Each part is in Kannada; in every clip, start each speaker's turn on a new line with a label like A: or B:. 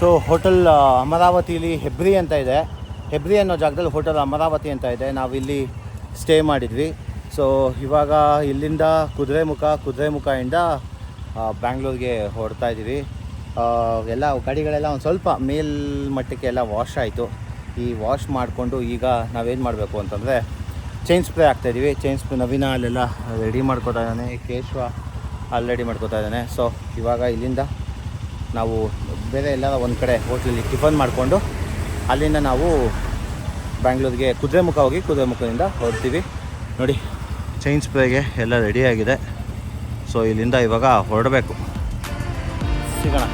A: ಸೊ ಹೋಟೆಲ್ ಅಮರಾವತಿಲಿ ಹೆಬ್ರಿ ಅಂತ ಇದೆ. ಹೆಬ್ರಿ ಅನ್ನೋ ಜಾಗದಲ್ಲಿ ಹೋಟೆಲ್ ಅಮರಾವತಿ ಅಂತ ಇದೆ. ನಾವು ಇಲ್ಲಿ ಸ್ಟೇ ಮಾಡಿದ್ವಿ. ಸೊ ಇವಾಗ ಇಲ್ಲಿಂದ ಕುದುರೆಮುಖ ಕುದುರೆಮುಖದಿಂದ ಬ್ಯಾಂಗ್ಳೂರಿಗೆ ಹೊರಡ್ತಾ ಇದ್ದೀವಿ. ಎಲ್ಲ ಗಾಡಿಗಳೆಲ್ಲ ಒಂದು ಸ್ವಲ್ಪ ಮೇಲ್ಮಟ್ಟಕ್ಕೆ ಎಲ್ಲ ವಾಶ್ ಆಯಿತು. ಈ ವಾಶ್ ಮಾಡಿಕೊಂಡು ಈಗ ನಾವೇನು ಮಾಡಬೇಕು ಅಂತಂದರೆ ಚೈನ್ ಸ್ಪ್ರೇ ಹಾಕ್ತಾಯಿದ್ದೀವಿ ಚೈನ್ ಸ್ಪ್ರೇ ನವೀನ ಅಲ್ಲೆಲ್ಲ ರೆಡಿ ಮಾಡ್ಕೋತಾ ಇದ್ದಾನೆ. ಕೇಶವ ಅಲ್ಲಿ ರೆಡಿ ಮಾಡ್ಕೋತಾ ಇದ್ದಾನೆ. ಸೊ ಇವಾಗ ಇಲ್ಲಿಂದ ನಾವು ಬೇರೆ ಎಲ್ಲ ಒಂದು ಕಡೆ ಹೋಟ್ಲಲ್ಲಿ ಟಿಫನ್ ಮಾಡಿಕೊಂಡು ಅಲ್ಲಿಂದ ನಾವು ಬ್ಯಾಂಗ್ಳೂರಿಗೆ ಕುದುರೆಮುಖ ಹೋಗಿ ಕುದುರೆಮುಖದಿಂದ ಹೊರಡ್ತೀವಿ. ನೋಡಿ ಚೈನ್ ಸ್ಪ್ರೇಗೆ ಎಲ್ಲ ರೆಡಿಯಾಗಿದೆ ಸೊ ಇಲ್ಲಿಂದ ಇವಾಗ ಹೊರಡಬೇಕು. ಸಿಗೋಣ.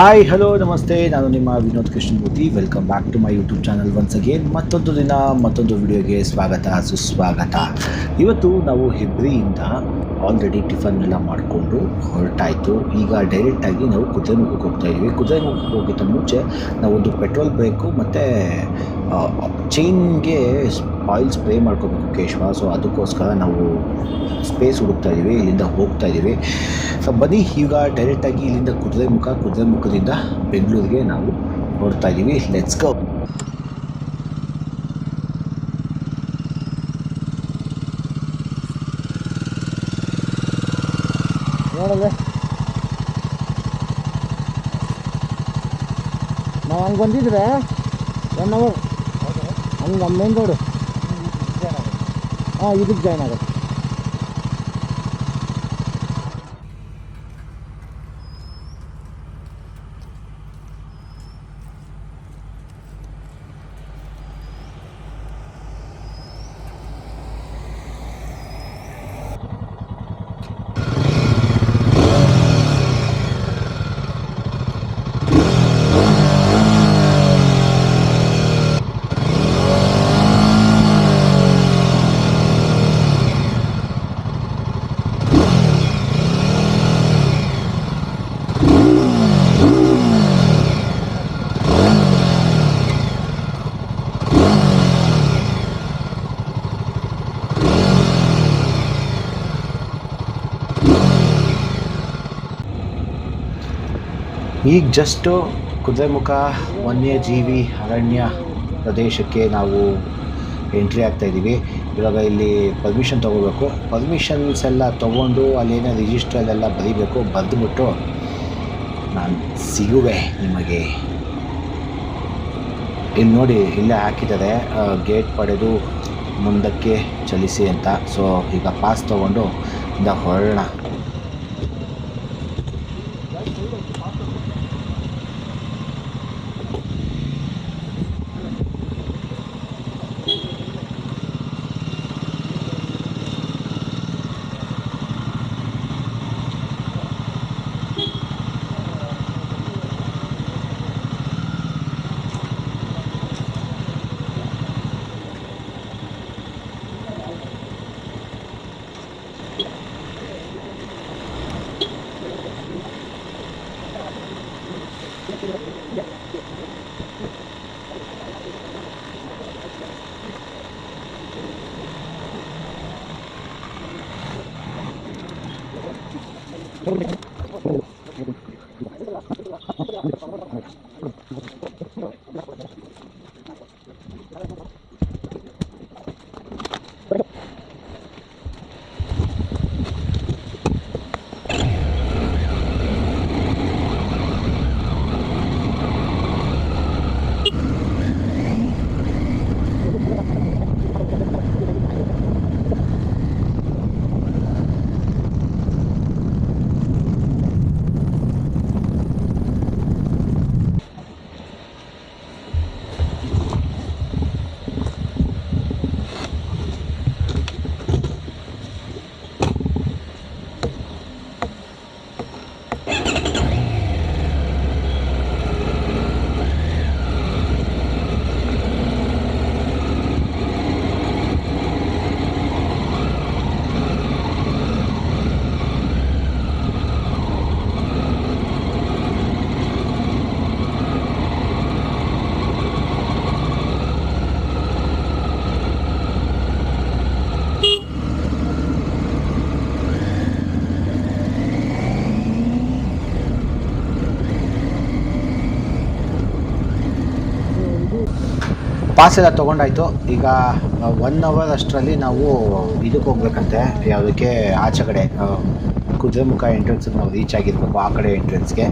A: ಹಾಯ್ ಹಲೋ ನಮಸ್ತೆ. ನಾನು ನಿಮ್ಮ Vinod Krishnamurthy. Welcome back to my YouTube channel once again ಮತ್ತೊಂದು ದಿನ, ಮತ್ತೊಂದು ವಿಡಿಯೋಗೆ ಸ್ವಾಗತ, ಸುಸ್ವಾಗತ. ಇವತ್ತು ನಾವು ಹೆಬ್ರಿಯಿಂದ ಆಲ್ರೆಡಿ ಟಿಫನ್ ಎಲ್ಲ ಮಾಡಿಕೊಂಡು ಹೊರಟಾಯಿತು. ಈಗ ಡೈರೆಕ್ಟಾಗಿ ನಾವು ಕುದುರೆಮುಖಕ್ಕೆ ಹೋಗ್ತಾ ಇದ್ದೀವಿ ಕುದುರೆಮುಖಕ್ಕೆ ಹೋಗಿದ್ದ ಮುಂಚೆ ನಾವೊಂದು ಪೆಟ್ರೋಲ್ ಬೇಕು, ಮತ್ತು ಚೈನ್ಗೆ ಆಯಿಲ್ ಸ್ಪ್ರೇ ಮಾಡ್ಕೋಬೇಕು ಕೇಶವ. ಸೊ ಅದಕ್ಕೋಸ್ಕರ ನಾವು ಸ್ಪೇಸ್ ಹುಡುಕ್ತಾ ಇದ್ದೀವಿ ಇಲ್ಲಿಂದ ಹೋಗ್ತಾ ಇದ್ದೀವಿ ಸೊ ಬನ್ನಿ, ಈಗ ಡೈರೆಕ್ಟಾಗಿ ಇಲ್ಲಿಂದ ಕುದುರೆಮುಖ, ಕುದುರೆಮುಖದಿಂದ ಬೆಂಗಳೂರಿಗೆ ನಾವು ನೋಡ್ತಾ ಇದ್ದೀವಿ ಲೆಟ್ಸ್ ಗೋ ನಾವು ಹಂಗೆ ಬಂದಿದ್ರೆ ಒನ್ ಅವರ್ ಹಂಗೆ ಮೇನ್ ರೋಡು ಹಾಂ ಇದಕ್ಕೆ ಜಾಯ್ನ್ ಈಗ ಜಸ್ಟು ಕುದುರೆಮುಖ ವನ್ಯಜೀವಿ ಅರಣ್ಯ ಪ್ರದೇಶಕ್ಕೆ ನಾವು ಎಂಟ್ರಿ ಆಗ್ತಾ ಇದ್ದೀವಿ ಇವಾಗ ಇಲ್ಲಿ ಪರ್ಮಿಷನ್ ತೊಗೋಬೇಕು. ಪರ್ಮಿಷನ್ಸ್ ಎಲ್ಲ ತೊಗೊಂಡು ಅಲ್ಲೇನೋ ರಿಜಿಸ್ಟ್ರಲ್ಲೆಲ್ಲ ಬರೀಬೇಕು. ಬರೆದುಬಿಟ್ಟು ನಾನು ಸಿಗುವೆ ನಿಮಗೆ. ಇಲ್ಲಿ ನೋಡಿ, ಇಲ್ಲೇ ಹಾಕಿದ್ದಾರೆ. ಗೇಟ್ ಪಡೆದು ಮುಂದಕ್ಕೆ ಚಲಿಸಿ ಅಂತ. ಸೊ ಈಗ ಪಾಸ್ ತೊಗೊಂಡು ಇಂದ ಹೊರಡೋಣ Thank you. ಪಾಸ್ ಎಲ್ಲ ತೊಗೊಂಡಾಯಿತು. ಈಗ ಒನ್ ಅವರ್ ಅಷ್ಟರಲ್ಲಿ ನಾವು ಇದಕ್ಕೆ ಹೋಗ್ಬೇಕಂತೆ. ಯಾವುದಕ್ಕೆ ಆಚೆ ಕಡೆ ಕುದುರೆ ಕುದುರೆಮುಖ ಎಂಟ್ರೆನ್ಸಿಗೆ ನಾವು ರೀಚ್ ಆಗಿರ್ಬೇಕು ಆ ಕಡೆ ಎಂಟ್ರೆನ್ಸ್ಗೆ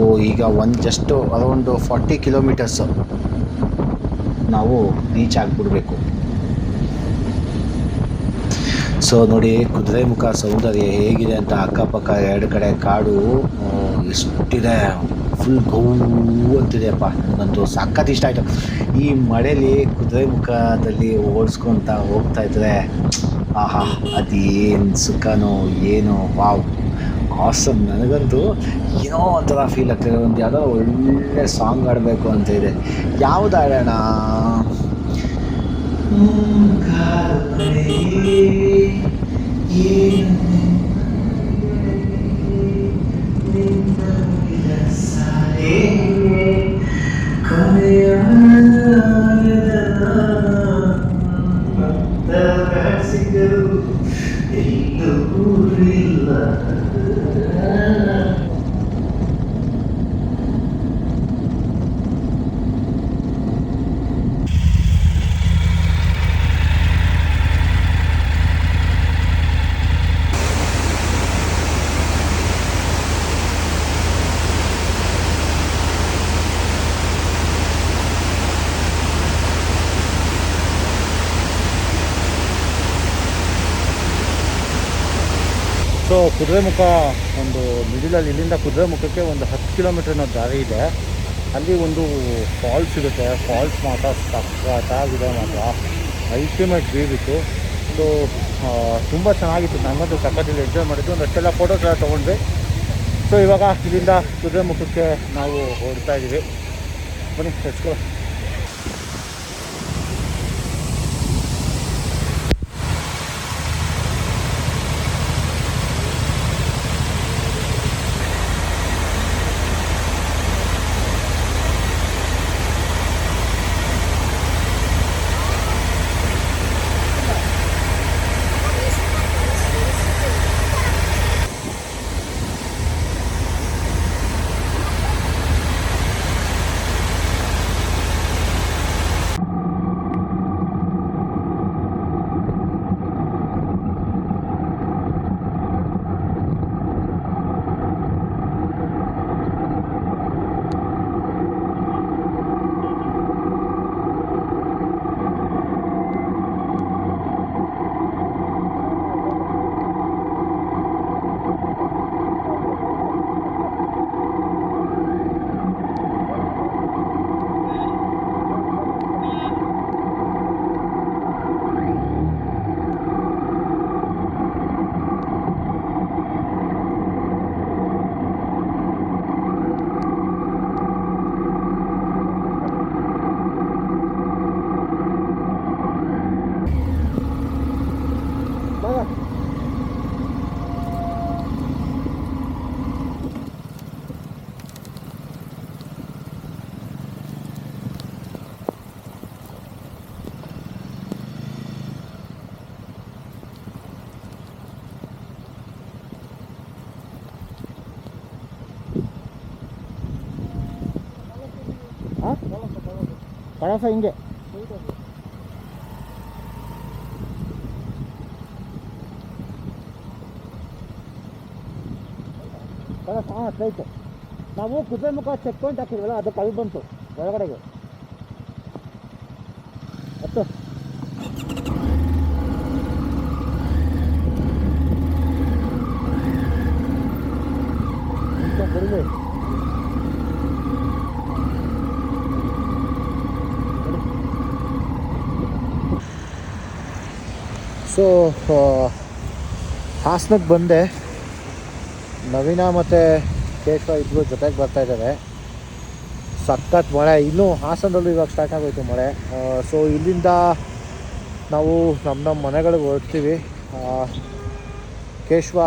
A: ಓ, ಈಗ ಒಂದು ಜಸ್ಟು ಅರೌಂಡು ಫಾರ್ಟಿ ಕಿಲೋಮೀಟರ್ಸು ನಾವು ರೀಚ್ ಆಗಿಬಿಡ್ಬೇಕು. ಸೊ ನೋಡಿ, ಕುದುರೆಮುಖ ಸೌಂದರ್ಯ ಹೇಗಿದೆ ಅಂತ ಅಕ್ಕಪಕ್ಕ ಎರಡು ಕಡೆ ಕಾಡು. ಆ, ಎಷ್ಟಿದೆ ಫುಲ್ ಗೌ ಅಂತಿದೆಯಪ್ಪ ನನಗಂತೂ ಸಖತ್ ಇಷ್ಟ ಆಯಿತು. ಈ ಮಳೆಯಲ್ಲಿ ಕುದುರೆಮುಖದಲ್ಲಿ ಓಡಿಸ್ಕೊತ ಹೋಗ್ತಾ ಇದ್ರೆ ಆಹಾ ಅದೇನು ಸುಖನೋ ಏನೋ ವಾವ್. ಆಸಮ್ ನನಗಂತೂ ಏನೋ ಒಂಥರ ಫೀಲ್ ಆಗ್ತಿದೆ ಒಂದು ಯಾವುದೋ ಒಳ್ಳೆ ಸಾಂಗ್ ಆಡಬೇಕು ಅಂತ ಇದೆ. ಯಾವ್ದು ಆಡೋಣ ಸೊ ಕುದುರೆಮುಖ ಒಂದು ಮಿಡಿಲಲ್ಲಿ ಇಲ್ಲಿಂದ ಕುದುರೆಮುಖಕ್ಕೆ ಒಂದು ಹತ್ತು ಕಿಲೋಮೀಟರ್ನ ದಾರಿ ಇದೆ. ಅಲ್ಲಿ ಒಂದು ಫಾಲ್ಸ್ ಸಿಗುತ್ತೆ. ಫಾಲ್ಸ್ ಮಾತ್ರ ಸಖತ್ತಾಗಿದೆ ಮಾತ್ರ. ಅಲ್ಟಿಮೇಟ್ ವ್ಯೂ ಇತ್ತು. ಸೊ ತುಂಬ ಚೆನ್ನಾಗಿತ್ತು. ನನ್ನದು ಸಕ್ಕತ್ತಿಲ್ಲಿ ಎಂಜಾಯ್ ಮಾಡಿದ್ದು. ಒಂದು ಅಷ್ಟೆಲ್ಲ ಫೋಟೋಸ್ ಎಲ್ಲ ತೊಗೊಂಡ್ವಿ. ಸೊ ಇವಾಗ ಇಲ್ಲಿಂದ ಕುದುರೆಮುಖಕ್ಕೆ ನಾವು ಹೊರಡ್ತಾ ಇದ್ದೀವಿ ಬನ್ನಿ ಹೆಚ್ಕೊ ಕಳಸ ಹಿಂಗೆ. ಕಳಸ ಹಾಂ ನಾವು ಕುದುರೆಮುಖ ಚೆಕ್ ಪಾಯಿಂಟ್ ಹಾಕಿದ್ವಲ್ಲ ಅದು ಅಲ್ಲಿ ಬಂತು ಒಳಗಡೆಗೆ. ಸೊ ಹಾಸನಕ್ಕೆ ಬಂದೆ. ನವೀನ ಮತ್ತು ಕೇಶವ ಇಬ್ಬರು ಜೊತೆಗೆ ಬರ್ತಾ ಇದ್ದಾರೆ. ಸಖತ್ ಮಳೆ. ಇನ್ನೂ ಹಾಸನದಲ್ಲೂ ಇವಾಗ ಸ್ಟಾರ್ಟ್ ಆಗೋಯ್ತು ಮಳೆ. ಸೊ ಇಲ್ಲಿಂದ ನಾವು ನಮ್ಮ ನಮ್ಮ ಮನೆಗಳಿಗೆ ಹೊರಡ್ತೀವಿ Keshava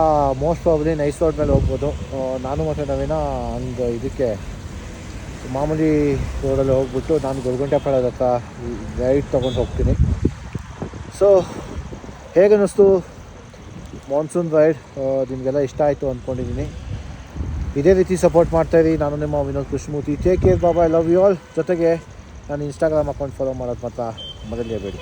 A: most probably nice road ಮೇಲೆ ಹೋಗ್ಬೋದು. ನಾನು ಮತ್ತು ನವೀನ ಹಂಗೆ ಇದಕ್ಕೆ ಮಾಮೂಲಿ ರೋಡಲ್ಲಿ ಹೋಗ್ಬಿಟ್ಟು ನಾನು ಗೊರಗುಂಟೆ ಪಾಳ್ಯದ ರೈಡ್ ತೊಗೊಂಡು ಹೋಗ್ತೀನಿ. ಸೊ ಹೇಗೆ ಅನ್ನಿಸ್ತು? ಮಾನ್ಸೂನ್ ರೈಡ್ ನಿಮಗೆಲ್ಲ ಇಷ್ಟ ಆಯಿತು ಅಂದ್ಕೊಂಡಿದ್ದೀನಿ ಇದೇ ರೀತಿ ಸಪೋರ್ಟ್ ಮಾಡ್ತಾಯಿರಿ ನಾನು ನಿಮ್ಮ ವಿನೋದ್ ಕೃಷ್ಣಮೂರ್ತಿ. ಟೇಕ್ ಕೇರ್ ಬಾಬಾ ಐ ಲವ್ ಯು ಆಲ್ ಜೊತೆಗೆ
B: ನಾನು ಇನ್ಸ್ಟಾಗ್ರಾಮ್ ಅಕೌಂಟ್ ಫಾಲೋ ಮಾಡೋದು ಮಾತ್ರ ಮರಲೇಬೇಡಿ